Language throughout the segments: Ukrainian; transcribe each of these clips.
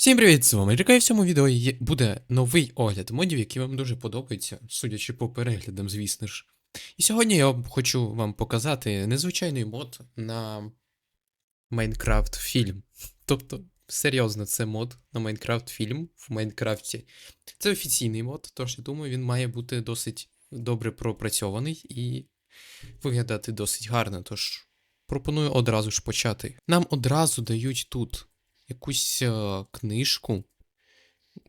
Всім привіт, з вами Ріка, і в цьому відео є- буде новий огляд модів, які вам дуже подобаються, судячи по переглядам, звісно ж. І сьогодні я хочу вам показати незвичайний мод на Майнкрафт фільм. Тобто, серйозно, це мод на Майнкрафт фільм в Майнкрафті. Це офіційний мод, тож я думаю, він має бути досить добре пропрацьований і виглядати досить гарно. Тож пропоную одразу ж почати. Нам одразу дають тут якусь е, книжку,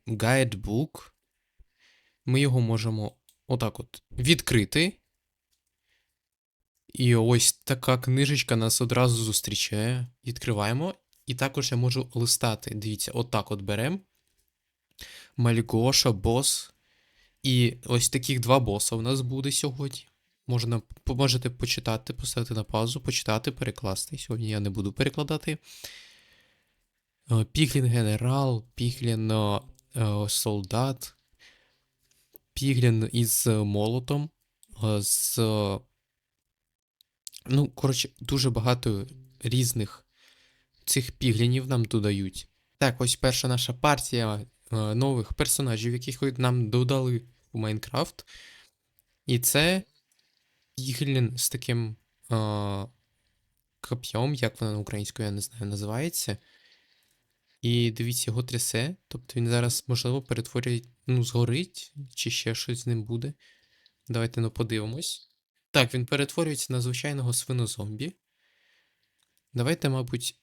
гайдбук. Ми його можемо отак от відкрити. І ось така книжечка нас одразу зустрічає. Відкриваємо. І також я можу листати. Дивіться, отак от беремо. Мальгоша, бос. І ось таких два боса у нас буде сьогодні. Можна, можете почитати, поставити на паузу, почитати, перекласти. Сьогодні я не буду перекладати. Е, Піглін генерал, Піглін е, е, солдат, Піглін із молотом, з. Ну, коротше, дуже багато різних цих піглінів нам додають. Так, ось перша наша партія нових персонажів, яких нам додали у Майнкрафт. І це піглін з таким коп'єм, як воно українською, я не знаю, називається. І дивіться, його трясе. Тобто він зараз, можливо, перетворює, ну, згорить, чи ще щось з ним буде. Давайте ну подивимось. Так, він перетворюється на звичайного свинозомбі. Давайте, мабуть,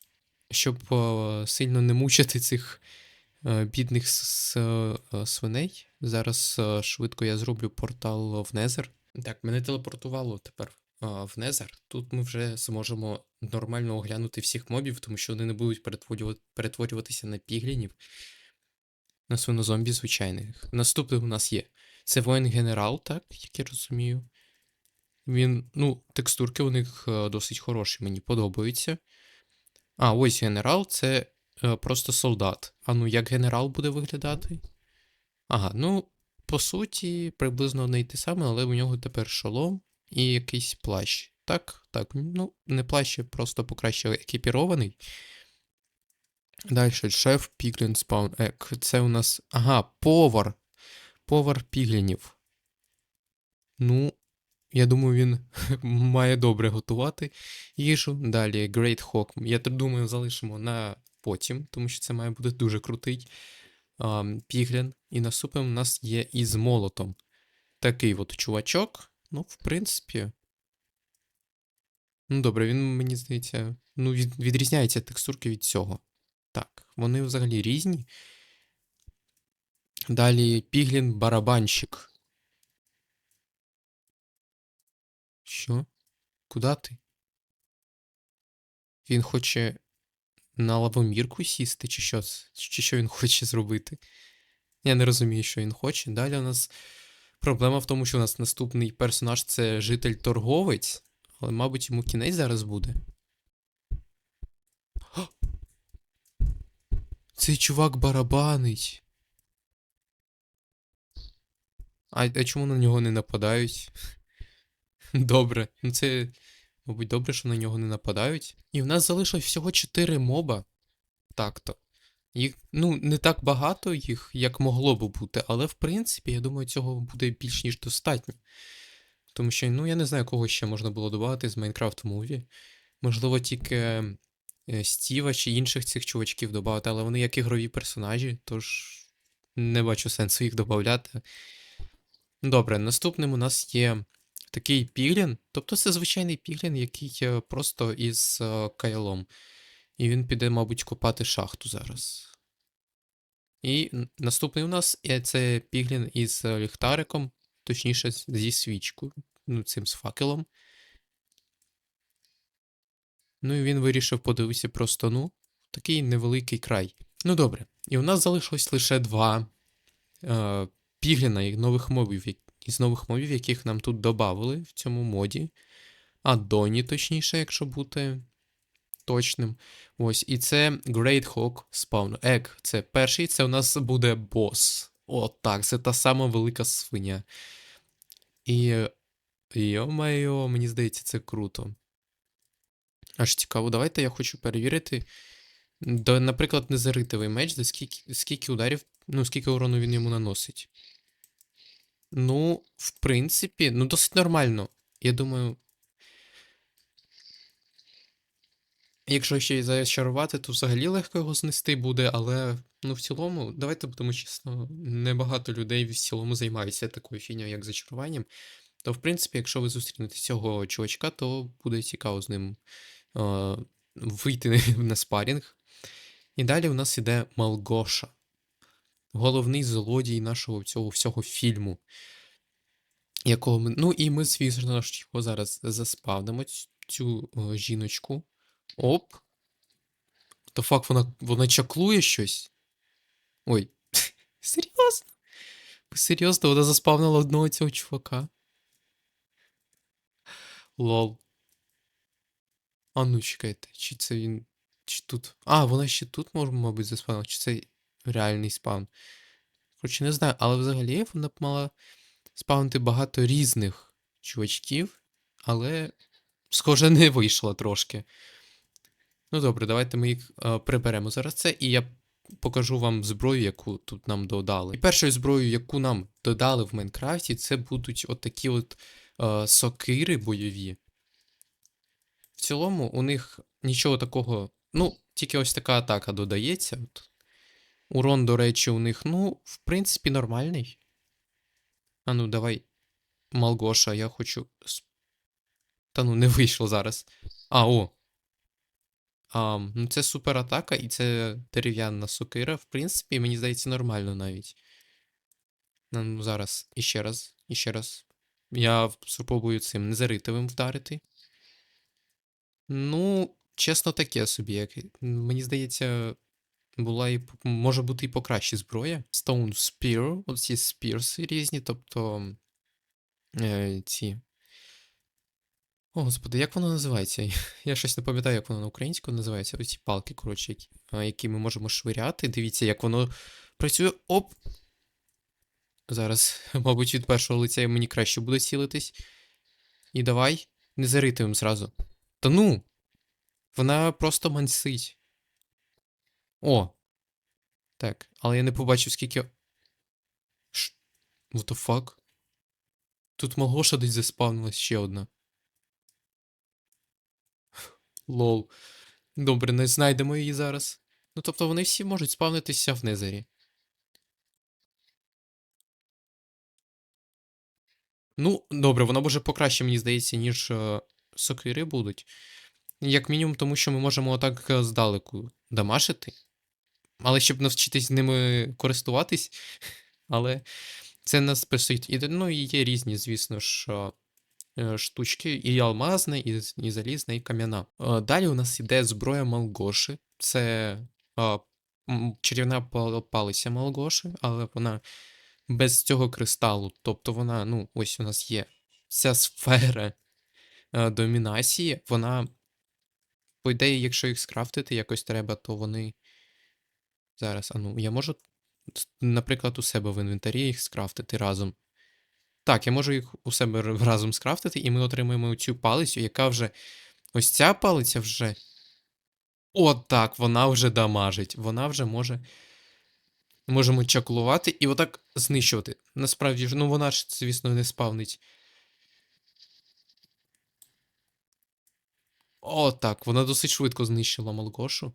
щоб е, сильно не мучити цих е, бідних с- с- е, свиней. Зараз е, швидко я зроблю портал в Незер. Так, мене телепортувало тепер в Незер. Тут ми вже зможемо нормально оглянути всіх мобів, тому що вони не будуть перетворювати, перетворюватися на піглінів, на свинозомбі звичайних. Наступний у нас є. Це воїн-генерал, так, як я розумію. Він, ну, текстурки у них е, досить хороші, мені подобаються. А, ось генерал це е, просто солдат. А ну, як генерал буде виглядати? Ага, ну, по суті, приблизно одне й те саме, але у нього тепер шолом і якийсь плащ. Так, так, ну, не плащ, а просто покраще екіпірований. Далі, шеф Піглін Спаун. Це у нас. Ага, повар. Повар піглінів. Ну, я думаю, він має добре готувати їжу. Далі Great Hawk. Я думаю, залишимо на потім, тому що це має бути дуже крутий ам, піглін. І наступним у нас є із молотом. Такий от чувачок. Ну, в принципі. Ну, добре, він, мені здається, ну, від, відрізняється текстурки від цього. Так, вони взагалі різні. Далі піглін барабанщик. Що? Куда ти? Він хоче на лавомірку сісти, чи що? Чи що він хоче зробити? Я не розумію, що він хоче. Далі у нас проблема в тому, що у нас наступний персонаж це житель-торговець, але, мабуть, йому кінець зараз буде. О! Цей чувак барабанить. А, а чому на нього не нападають? Добре. Ну це, мабуть, добре, що на нього не нападають. І в нас залишилось всього 4 моба. Так-то. Їх, ну, не так багато їх, як могло би бути, але в принципі, я думаю, цього буде більш ніж достатньо. Тому що, ну, я не знаю, кого ще можна було додати з Minecraft Movie. Можливо, тільки е, Стіва чи інших цих чувачків додати, але вони як ігрові персонажі, тож не бачу сенсу їх додати. Добре, наступним у нас є такий піглін. Тобто це звичайний піглін, який е, просто із е, кайлом. І він піде, мабуть, копати шахту зараз. І наступний у нас е, це піглін із е, ліхтариком, точніше зі свічкою, ну, цим з факелом. Ну і він вирішив подивитися просто, ну, такий невеликий край. Ну добре. І у нас залишилось лише два е, пігліна і нових мобів, із нових мобів, яких нам тут додали в цьому моді. Адоні, точніше, якщо бути точним. Ось, і це Great Hawk Spawn Egg. Це перший, це у нас буде бос. О, так, це та сама велика свиня. І. Йо-майо, мені здається, це круто. Аж цікаво, давайте я хочу перевірити, До, наприклад, незаритовий меч, за скільки, скільки ударів, ну, скільки урону він йому наносить. Ну, в принципі, ну досить нормально. Я думаю. Якщо ще й зачарувати, то взагалі легко його знести буде, але ну в цілому, давайте будемо чесно, небагато людей в цілому займаються такою фігньою, як зачаруванням. То, в принципі, якщо ви зустрінете цього чувачка, то буде цікаво з ним е, вийти на спарінг. І далі у нас іде Малгоша. Головний злодій нашого цього всього фільму. Якого ми... Ну і ми, звісно його зараз заспавнимо, цю е, жіночку. Оп. То фак, вона, вона чаклує щось. Ой. Серйозно? Серйозно, вона заспавнила одного цього чувака. Лол. А ну чекайте, чи це він. Чи тут. А, вона ще тут може, мабуть, заспавнила, чи це реальний спавн. Коротше, не знаю, але взагалі вона б мала спавнити багато різних чувачків, але, схоже, не вийшло трошки. Ну добре, давайте ми їх е, приберемо зараз це, і я покажу вам зброю, яку тут нам додали. І першою зброєю, яку нам додали в Майнкрафті, це будуть отакі от е, сокири бойові. В цілому, у них нічого такого. Ну, тільки ось така атака додається. От. Урон, до речі, у них, ну, в принципі, нормальний. А ну, давай. Малгоша, я хочу. Та ну, не вийшло зараз. А, о. А, ну це суператака і це дерев'яна сокира. В принципі, мені здається, нормально навіть. Ну, зараз. Іще раз, іще раз. Я спробую цим незаритовим вдарити. Ну, чесно, таке собі. Як... Мені здається, була і може бути і покраще зброя. Stone Spear, оці Spears різні, тобто е, ці. О, господи, як воно називається? Я щось не пам'ятаю, як воно на українську називається. Оці палки, коротше, які, які ми можемо швиряти. Дивіться, як воно працює. Оп! Зараз, мабуть, від першого лиця мені краще буде цілитись. І давай. Незаритовим зразу. Та ну! Вона просто мансить. О! Так, але я не побачив, скільки. Ш... What the fuck? Тут Малгоша десь заспавнилась ще одна. Лол. Добре, не знайдемо її зараз. Ну, тобто вони всі можуть спавнитися в Незері. Ну, добре, вона може покраще, мені здається, ніж е, сокири будуть. Як мінімум, тому що ми можемо отак е, здалеку дамашити. Але щоб навчитись ними користуватись. Але це нас присить. І, ну, і є різні, звісно ж, е, штучки, і алмазна, і, і залізна, і кам'яна. Е, Далі у нас іде зброя Малгоши. Це е, м, чарівна палиця Малгоши, але вона без цього кристалу. Тобто вона, ну, ось у нас є ця сфера е, домінації. Вона, по ідеї, якщо їх скрафтити якось треба, то вони. Зараз, а ну, я можу, наприклад, у себе в інвентарі їх скрафтити разом. Так, я можу їх у себе разом скрафтити, і ми отримаємо цю палицю, яка вже. Ось ця палиця вже. О, так, вона вже дамажить. Вона вже може. Можемо чаклувати і отак знищувати. Насправді ж, ну вона ж, звісно, не спавнить. О, так, вона досить швидко знищила Малгошу.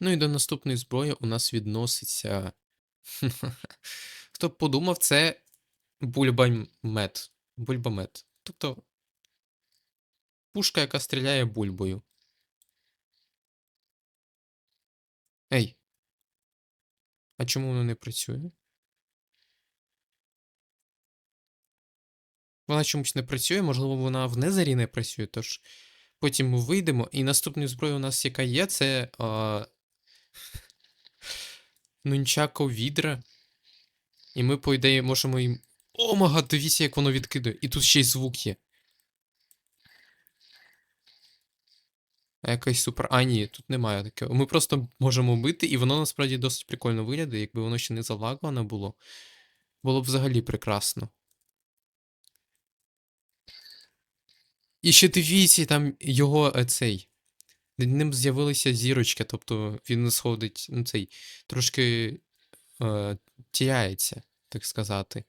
Ну і до наступної зброї у нас відноситься. Хто б подумав, це бульбамет. Бульбамет. Тобто. Пушка, яка стріляє бульбою. Ей. А чому воно не працює? Вона чомусь не працює, можливо, вона в Незері не працює, тож потім ми вийдемо. І наступна зброя у нас, яка є, це. А... Нунчако відра. І ми, по ідеї, можемо їм. О, мага, дивіться, як воно відкидає. І тут ще й звук є. А якась супер. А, ні, тут немає такого. Ми просто можемо бити, і воно насправді досить прикольно виглядає, якби воно ще не залаговано було. Було б взагалі прекрасно. І ще дивіться, там його е, цей. ним з'явилися зірочки, тобто він сходить, ну цей, трошки е, тіряється, так сказати.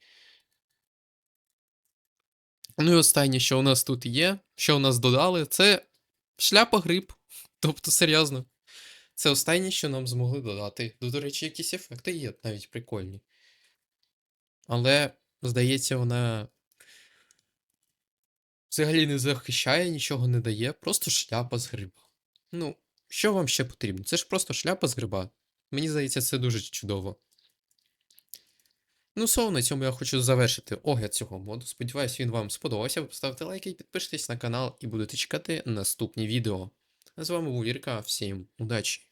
Ну і останнє, що у нас тут є, що у нас додали, це шляпа гриб. Тобто, серйозно. Це останнє, що нам змогли додати. Ну, До речі, якісь ефекти є навіть прикольні. Але, здається, вона взагалі не захищає, нічого не дає, просто шляпа з гриба. Ну, що вам ще потрібно? Це ж просто шляпа з гриба. Мені здається, це дуже чудово. Ну, сов, на цьому я хочу завершити огляд цього моду. Сподіваюсь, він вам сподобався. Поставте лайки підпишитесь на канал, і будете чекати наступні відео. З вами був Вірка, всім удачі!